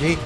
ਜੀ।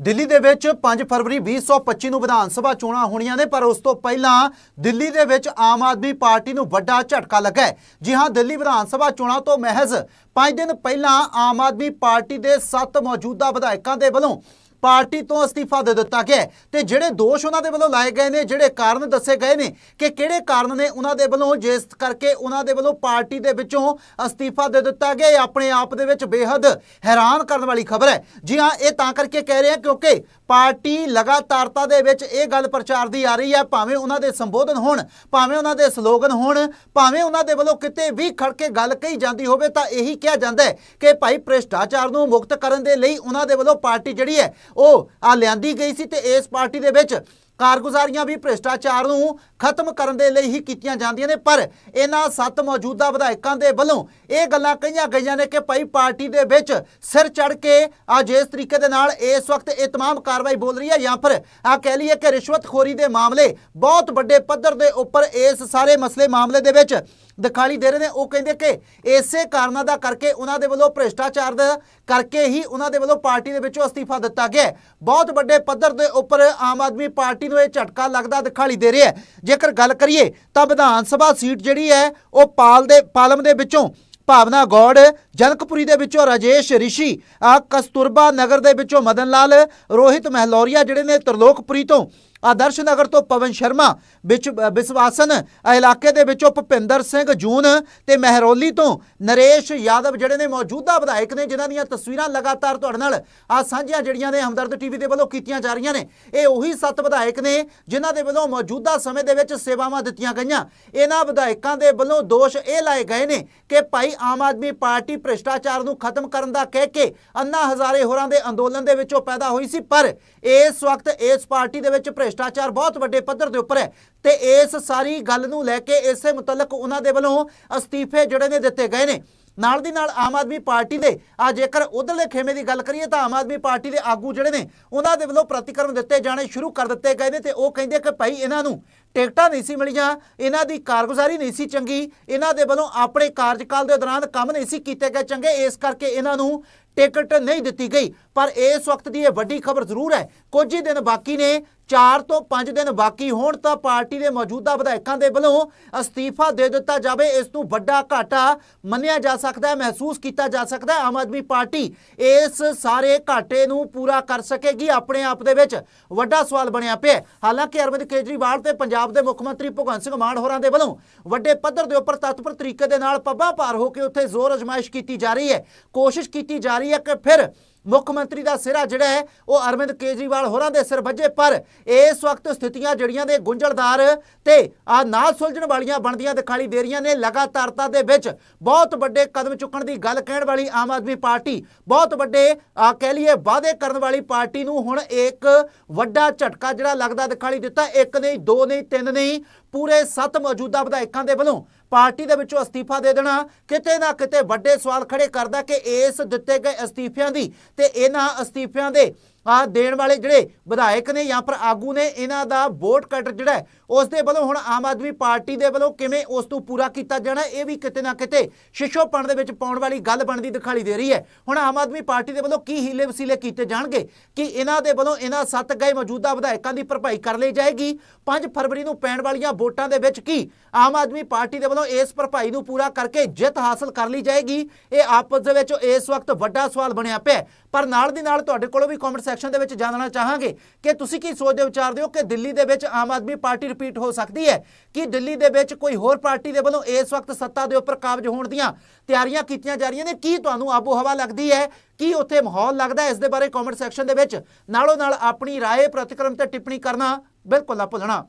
ਦਿੱਲੀ ਦੇ ਵਿੱਚ 5 ਫਰਵਰੀ 2025 ਨੂੰ ਵਿਧਾਨ ਸਭਾ ਚੋਣਾਂ ਹੋਣੀਆਂ ਨੇ, ਪਰ ਉਸ ਤੋਂ ਪਹਿਲਾਂ ਦਿੱਲੀ ਦੇ ਵਿੱਚ ਆਮ ਆਦਮੀ ਪਾਰਟੀ ਨੂੰ ਵੱਡਾ ਝਟਕਾ ਲੱਗਾ ਜੀ ਹਾਂ, ਦਿੱਲੀ ਵਿਧਾਨ ਸਭਾ ਚੋਣਾਂ ਤੋਂ ਮਹਿਜ਼ 5 ਦਿਨ ਪਹਿਲਾਂ ਆਮ ਆਦਮੀ ਪਾਰਟੀ ਦੇ 7 ਮੌਜੂਦਾ ਵਿਧਾਇਕਾਂ ਦੇ ਵੱਲੋਂ ਪਾਰਟੀ ਤੋਂ ਅਸਤੀਫਾ ਦੇ ਦਿੱਤਾ ਗਿਆ ਹੈ। ਤੇ ਜਿਹੜੇ ਦੋਸ਼ ਉਹਨਾਂ ਦੇ ਵੱਲੋਂ ਲਾਏ ਗਏ ਨੇ, ਜਿਹੜੇ ਕਾਰਨ ਦੱਸੇ ਗਏ ਨੇ ਕਿ ਕਿਹੜੇ ਕਾਰਨ ਨੇ ਉਹਨਾਂ ਦੇ ਵੱਲੋਂ, ਜਿਸ ਕਰਕੇ ਉਹਨਾਂ ਦੇ ਵੱਲੋਂ ਪਾਰਟੀ ਦੇ ਵਿੱਚੋਂ ਅਸਤੀਫਾ ਦੇ ਦਿੱਤਾ ਗਿਆ, ਇਹ ਆਪਣੇ ਆਪ ਦੇ ਵਿੱਚ ਬੇਹੱਦ ਹੈਰਾਨ ਕਰਨ ਵਾਲੀ ਖਬਰ ਹੈ। ਜੀ ਹਾਂ, ਇਹ ਤਾਂ ਕਰਕੇ ਕਹਿ ਰਹੇ ਹਾਂ ਕਿਉਂਕਿ ਪਾਰਟੀ ਲਗਾਤਾਰਤਾ ਦੇ ਵਿੱਚ ਇਹ ਗੱਲ ਪ੍ਰਚਾਰਦੀ ਆ ਰਹੀ ਹੈ, ਭਾਵੇਂ ਉਹਨਾਂ ਦੇ ਸੰਬੋਧਨ ਹੋਣ, ਭਾਵੇਂ ਉਹਨਾਂ ਦੇ ਸਲੋਗਨ ਹੋਣ, ਭਾਵੇਂ ਉਹਨਾਂ ਦੇ ਵੱਲੋਂ ਕਿਤੇ ਵੀ ਖੜ ਕੇ ਗੱਲ ਕਹੀ ਜਾਂਦੀ ਹੋਵੇ, ਤਾਂ ਇਹੀ ਕਿਹਾ ਜਾਂਦਾ ਹੈ ਕਿ ਭਾਈ ਭ੍ਰਿਸ਼ਟਾਚਾਰ ਨੂੰ ਮੁਕਤ ਕਰਨ ਦੇ ਲਈ ਉਹਨਾਂ ਦੇ ਵੱਲੋਂ ਪਾਰਟੀ ਜਿਹੜੀ ਹੈ ਉਹ ਆ ਲਿਆਂਦੀ ਗਈ ਸੀ ਤੇ ਇਸ ਪਾਰਟੀ ਦੇ ਵਿੱਚ ਕਾਰਗੁਜ਼ਾਰੀਆਂ ਵੀ ਭ੍ਰਿਸ਼ਟਾਚਾਰ ਨੂੰ ਖਤਮ ਕਰਨ ਦੇ ਲਈ ਹੀ ਕੀਤੀਆਂ ਜਾਂਦੀਆਂ ਨੇ ਪਰ ਇਹਨਾਂ ਸੱਤ ਮੌਜੂਦਾ ਵਿਧਾਇਕਾਂ ਦੇ ਵੱਲੋਂ ਇਹ ਗੱਲਾਂ ਕਹੀਆਂ ਗਈਆਂ ਨੇ ਕਿ ਭਾਈ ਪਾਰਟੀ ਦੇ ਵਿੱਚ ਸਿਰ ਚੜ ਕੇ ਅੱਜ ਇਸ ਤਰੀਕੇ ਦੇ ਨਾਲ ਇਸ ਵਕਤ ਇਹ तमाम ਕਾਰਵਾਈ ਬੋਲ ਰਹੀ ਹੈ ਜਾਂ ਫਿਰ ਆ ਕਹਿ ਲਈਏ ਕਿ ਰਿਸ਼ਵਤਖੋਰੀ ਦੇ ਮਾਮਲੇ ਬਹੁਤ ਵੱਡੇ ਪੱਧਰ ਦੇ ਉੱਪਰ ਇਸ ਸਾਰੇ ਮਸਲੇ ਮਾਮਲੇ ਦੇ ਵਿੱਚ ਦਿਖਾਈ ਦੇ ਰਹੇ ਨੇ ਉਹ ਕਹਿੰਦੇ ਕਿ ਇਸੇ ਕਾਰਨਾਂ ਦਾ ਕਰਕੇ ਉਹਨਾਂ ਦੇ ਵੱਲੋਂ ਭ੍ਰਿਸ਼ਟਾਚਾਰ ਦਾ ਕਰਕੇ ਹੀ ਉਹਨਾਂ ਦੇ ਵੱਲੋਂ ਪਾਰਟੀ ਦੇ ਵਿੱਚੋਂ ਅਸਤੀਫਾ ਦਿੱਤਾ ਗਿਆ ਹੈ। ਬਹੁਤ ਵੱਡੇ ਪੱਧਰ ਦੇ ਉੱਪਰ ਆਮ ਆਦਮੀ ਪਾਰਟੀ ਨੂੰ ਇਹ ਝਟਕਾ ਲੱਗਦਾ ਦਿਖਾਈ ਦੇ ਰਿਹਾ ਜੇਕਰ ਗੱਲ ਕਰੀਏ ਤਾਂ ਵਿਧਾਨ ਸਭਾ ਸੀਟ ਜਿਹੜੀ ਹੈ, ਉਹ ਪਾਲ ਦੇ ਪਾਲਮ ਦੇ ਵਿੱਚੋਂ ਭਾਵਨਾ ਗੌੜ, ਜਨਕਪੁਰੀ ਦੇ ਵਿੱਚੋਂ ਰਾਜੇਸ਼ ਰਿਸ਼ੀ ਆ ਕਸਤੁਰਬਾ ਨਗਰ ਦੇ ਵਿੱਚੋਂ ਮਦਨ ਲਾਲ, ਰੋਹਿਤ ਮਹਿਲੌਰੀਆ ਜਿਹੜੇ ਨੇ ਤਰਲੋਕਪੁਰੀ ਤੋਂ ਆਦਰਸ਼ ਨਗਰ ਤੋਂ ਪਵਨ ਸ਼ਰਮਾ, ਵਿੱਚ ਵਿਸਵਾਸਨ ਇਲਾਕੇ ਦੇ ਵਿੱਚੋਂ ਭੁਪਿੰਦਰ ਸਿੰਘ ਜੂਨ ਤੇ ਮਹਿਰੋਲੀ ਤੋਂ ਨਰੇਸ਼ ਯਾਦਵ ਜਿਹੜੇ ਨੇ ਮੌਜੂਦਾ ਵਿਧਾਇਕ ਨੇ, ਜਿਨ੍ਹਾਂ ਦੀਆਂ ਤਸਵੀਰਾਂ ਲਗਾਤਾਰ ਤੁਹਾਡੇ ਨਾਲ ਆ ਸਾਂਝੀਆਂ ਜਿਹੜੀਆਂ ਨੇ ਹਮਦਰਦ ਟੀਵੀ ਦੇ ਵੱਲੋਂ ਕੀਤੀਆਂ ਜਾ ਰਹੀਆਂ ਨੇ। ਇਹ ਉਹੀ ਸੱਤ ਵਿਧਾਇਕ ਨੇ ਜਿਨ੍ਹਾਂ ਦੇ ਵੱਲੋਂ ਮੌਜੂਦਾ ਸਮੇਂ ਦੇ ਵਿੱਚ ਸੇਵਾਵਾਂ ਦਿੱਤੀਆਂ ਗਈਆਂ। ਇਹਨਾਂ ਵਿਧਾਇਕਾਂ ਦੇ ਵੱਲੋਂ ਦੋਸ਼ ਇਹ ਲਾਏ ਗਏ ਨੇ ਕਿ ਭਾਈ ਆਮ ਆਦਮੀ ਪਾਰਟੀ ਭ੍ਰਿਸ਼ਟਾਚਾਰ ਨੂੰ ਖਤਮ ਕਰਨ ਦਾ ਕਹਿ ਕੇ ਅੰਨਾ ਹਜ਼ਾਰੇ ਹੋਰਾਂ ਦੇ ਅੰਦੋਲਨ ਦੇ ਵਿੱਚੋਂ ਪੈਦਾ ਹੋਈ ਸੀ, ਪਰ ਇਸ ਵਕਤ ਇਸ ਪਾਰਟੀ ਦੇ ਵਿੱਚ ਭ੍ਰਿਸ਼ਟਾਚਾਰ ਬਹੁਤ ਵੱਡੇ ਪੱਧਰ ਦੇ ਉੱਪਰ ਹੈ ਤੇ ਇਸ ਸਾਰੀ ਗੱਲ ਨੂੰ ਲੈ ਕੇ ਇਸੇ ਮੁਤਲਕ ਉਹਨਾਂ ਦੇ ਵੱਲੋਂ ਅਸਤੀਫੇ ਜਿਹੜੇ ਨੇ ਦਿੱਤੇ ਗਏ ਨੇ। ਨਾਲ ਦੀ ਨਾਲ ਆਮ ਆਦਮੀ ਪਾਰਟੀ ਦੇ ਆ ਜੇਕਰ ਉਧਰਲੇ ਖੇਮੇ ਦੀ ਗੱਲ ਕਰੀਏ ਤਾਂ ਆਮ ਆਦਮੀ ਪਾਰਟੀ ਦੇ ਆਗੂ ਜਿਹੜੇ ਨੇ, ਉਹਨਾਂ ਦੇ ਵੱਲੋਂ ਪ੍ਰਤੀਕਰਮ ਦਿੱਤੇ ਜਾਣੇ ਸ਼ੁਰੂ ਕਰ ਦਿੱਤੇ ਗਏ ਨੇ ਤੇ ਉਹ ਕਹਿੰਦੇ ਕਿ ਭਾਈ ਇਹਨਾਂ ਨੂੰ ਟਿਕਟਾਂ ਨਹੀਂ ਸੀ ਮਿਲੀਆਂ, ਇਹਨਾਂ ਦੀ ਕਾਰਗੁਜ਼ਾਰੀ ਨਹੀਂ ਸੀ ਚੰਗੀ, ਇਹਨਾਂ ਦੇ ਵੱਲੋਂ ਆਪਣੇ ਕਾਰਜਕਾਲ ਦੇ ਦੌਰਾਨ ਕੰਮ ਨਹੀਂ ਸੀ ਕੀਤੇ ਗਏ ਚੰਗੇ, ਇਸ ਕਰਕੇ ਇਹਨਾਂ ਨੂੰ ਟਿਕਟ ਨਹੀਂ ਦਿੱਤੀ ਗਈ। ਪਰ ਇਸ ਵਕਤ ਦੀ ਇਹ ਵੱਡੀ ਖਬਰ ਜ਼ਰੂਰ ਹੈ। ਕੁਝ ਹੀ ਦਿਨ ਬਾਕੀ ਨੇ 4 ਤੋਂ 5 ਦਿਨ ਬਾਕੀ ਹੋਣ ਤਾਂ ਪਾਰਟੀ ਦੇ ਮੌਜੂਦਾ ਵਿਧਾਇਕਾਂ ਦੇ ਵੱਲੋਂ ਅਸਤੀਫਾ ਦੇ ਦਿੱਤਾ ਜਾਵੇ। ਇਸ ਨੂੰ ਵੱਡਾ ਘਾਟਾ ਮੰਨਿਆ ਜਾ ਸਕਦਾ ਹੈ, ਮਹਿਸੂਸ ਕੀਤਾ ਜਾ ਸਕਦਾ ਹੈ। ਆਮ ਆਦਮੀ ਪਾਰਟੀ ਇਸ ਸਾਰੇ ਘਾਟੇ ਨੂੰ ਪੂਰਾ ਕਰ ਸਕੇਗੀ, ਆਪਣੇ ਆਪ ਦੇ ਵਿੱਚ ਵੱਡਾ ਸਵਾਲ ਬਣਿਆ ਪਿਆ ਹਾਲਾਂਕਿ ਅਰਵਿੰਦ ਕੇਜਰੀਵਾਲ ਤੇ ਪੰਜਾਬ ਦੇ ਮੁੱਖ ਮੰਤਰੀ ਭਗਵੰਤ ਸਿੰਘ ਮਾਨ ਹੋਰਾਂ ਦੇ ਵੱਲੋਂ ਵੱਡੇ ਪੱਧਰ ਦੇ ਉੱਪਰ ਤਤਪਰ ਤਰੀਕੇ ਦੇ ਨਾਲ ਪੱਬਾਂ ਪਾਰ ਹੋ ਕੇ ਉੱਥੇ ਜ਼ੋਰ ਅਜ਼ਮਾਇਸ਼ ਕੀਤੀ ਜਾ ਰਹੀ ਹੈ। ਕੋਸ਼ਿਸ਼ ਕੀਤੀ ਜਾ ਰਹੀ ਹੈ ਕਿ ਫਿਰ ਮੁੱਖ ਮੰਤਰੀ ਦਾ ਸਿਰਾ ਜਿਹੜਾ ਹੈ, ਉਹ ਅਰਵਿੰਦ ਕੇਜਰੀਵਾਲ ਹੋਰਾਂ ਦੇ ਸਿਰ ਵੱਜੇ, ਪਰ ਇਸ ਵਕਤ ਸਥਿਤੀਆਂ ਜਿਹੜੀਆਂ ਦੇ ਗੁੰਝਲਦਾਰ ਤੇ ਆ ਨਾ ਸੁਲਝਣ ਵਾਲੀਆਂ ਬਣਦੀਆਂ ਦਿਖਾਈ ਦੇ ਰਹੀਆਂ ਨੇ। ਲਗਾਤਾਰਤਾ ਦੇ ਵਿੱਚ ਬਹੁਤ ਵੱਡੇ ਕਦਮ ਚੁੱਕਣ ਦੀ ਗੱਲ ਕਹਿਣ ਵਾਲੀ ਆਮ ਆਦਮੀ ਪਾਰਟੀ, ਬਹੁਤ ਵੱਡੇ ਕਹਿ ਲਈਏ ਵਾਅਦੇ ਕਰਨ ਵਾਲੀ ਪਾਰਟੀ ਨੂੰ ਹੁਣ ਇੱਕ ਵੱਡਾ ਝਟਕਾ ਜਿਹੜਾ ਲੱਗਦਾ ਦਿਖਾਈ ਦਿੱਤਾ। ਇੱਕ ਨਹੀਂ, ਦੋ ਨਹੀਂ, ਤਿੰਨ ਨਹੀਂ, ਪੂਰੇ ਸੱਤ ਮੌਜੂਦਾ ਵਿਧਾਇਕਾਂ ਦੇ ਵੱਲੋਂ ਪਾਰਟੀ ਦੇ ਵਿੱਚੋਂ ਅਸਤੀਫਾ ਦੇ ਦੇਣਾ, ਕਿਤੇ ਨਾ ਕਿਤੇ ਵੱਡੇ ਸਵਾਲ ਖੜੇ ਕਰਦਾ ਕਿ ਇਸ ਦਿੱਤੇ ਗਏ ਅਸਤੀਫਿਆਂ ਦੀ ਤੇ ਇਹਨਾਂ ਅਸਤੀਫਿਆਂ ਦੇ ਆ ਦੇਣ ਵਾਲੇ ਜਿਹੜੇ ਵਿਧਾਇਕ ਨੇ ਜਾਂ ਫਿਰ ਆਗੂ ਨੇ, ਇਹਨਾਂ ਦਾ ਵੋਟ ਕੱਟ ਜਿਹੜਾ ਉਸ ਦੇ ਵੱਲੋਂ ਹੁਣ ਆਮ ਆਦਮੀ ਪਾਰਟੀ ਦੇ ਵੱਲੋਂ ਕਿਵੇਂ ਉਸ ਨੂੰ ਪੂਰਾ ਕੀਤਾ ਜਾਣਾ, ਇਹ ਵੀ ਕਿਤੇ ਨਾ ਕਿਤੇ ਸ਼ਿਸ਼ੋਪਣ ਦੇ ਵਿੱਚ ਪਾਉਣ ਵਾਲੀ ਗੱਲ ਬਣਦੀ ਦਿਖਾਈ ਦੇ ਰਹੀ ਹੈ। ਹੁਣ ਆਮ ਆਦਮੀ ਪਾਰਟੀ ਦੇ ਵੱਲੋਂ ਕੀ ਹੀਲੇ ਵਸੀਲੇ ਕੀਤੇ ਜਾਣਗੇ ਕਿ ਇਹਨਾਂ ਦੇ ਵੱਲੋਂ ਇਹਨਾਂ ਸੱਤ ਗਏ ਮੌਜੂਦਾ ਵਿਧਾਇਕਾਂ ਦੀ ਭਰਪਾਈ ਕਰ ਲਈ ਜਾਏਗੀ? 5 ਫਰਵਰੀ ਨੂੰ ਪੈਣ ਵਾਲੀਆਂ ਵੋਟਾਂ ਦੇ ਵਿੱਚ ਕੀ ਆਮ ਆਦਮੀ ਪਾਰਟੀ ਦੇ ਵੱਲੋਂ ਇਸ ਭਰਪਾਈ ਨੂੰ ਪੂਰਾ ਕਰਕੇ ਜਿੱਤ ਹਾਸਲ ਕਰ ਲਈ ਜਾਏਗੀ? ਇਹ ਆਪਸ ਦੇ ਵਿੱਚ ਇਸ ਵਕਤ ਵੱਡਾ ਸਵਾਲ ਬਣਿਆ ਪਿਆ ਪਰ ਨਾਲ ਦੀ ਨਾਲ ਤੁਹਾਡੇ ਕੋਲੋਂ ਵੀ ਕਮੈਂਟ ਸੈਕਸ਼ਨ ਦੇ ਵਿੱਚ ਜਾਣਨਾ ਚਾਹਾਂਗੇ ਕਿ ਤੁਸੀਂ ਕੀ ਸੋਚਦੇ ਵਿਚਾਰਦੇ ਹੋ ਕਿ ਦਿੱਲੀ ਦੇ ਵਿੱਚ ਆਮ ਆਦਮੀ ਪਾਰਟੀ ਰਿਪੀਟ ਹੋ ਸਕਦੀ ਹੈ ਕਿ ਦਿੱਲੀ ਦੇ ਵਿੱਚ ਕੋਈ ਹੋਰ ਪਾਰਟੀ ਦੇ ਵੱਲੋਂ ਇਸ ਵਕਤ ਸੱਤਾ ਦੇ ਉੱਪਰ ਕਾਬਜ ਹੋਣ ਦੀਆਂ ਤਿਆਰੀਆਂ ਕੀਤੀਆਂ ਜਾ ਰਹੀਆਂ ਨੇ ਕੀ ਤੁਹਾਨੂੰ ਆਬੋ ਹਵਾ ਲੱਗਦੀ ਹੈ ਕੀ ਉੱਥੇ ਮਾਹੌਲ ਲੱਗਦਾ ਹੈ ਇਸ ਦੇ ਬਾਰੇ ਕਮੈਂਟ ਸੈਕਸ਼ਨ ਦੇ ਵਿੱਚ ਨਾਲੋਂ ਨਾਲ ਆਪਣੀ رائے ਪ੍ਰਤੀਕਰਮ ਤੇ ਟਿੱਪਣੀ ਕਰਨਾ ਬਿਲਕੁਲ ਨਾ ਭੁੱਲਣਾ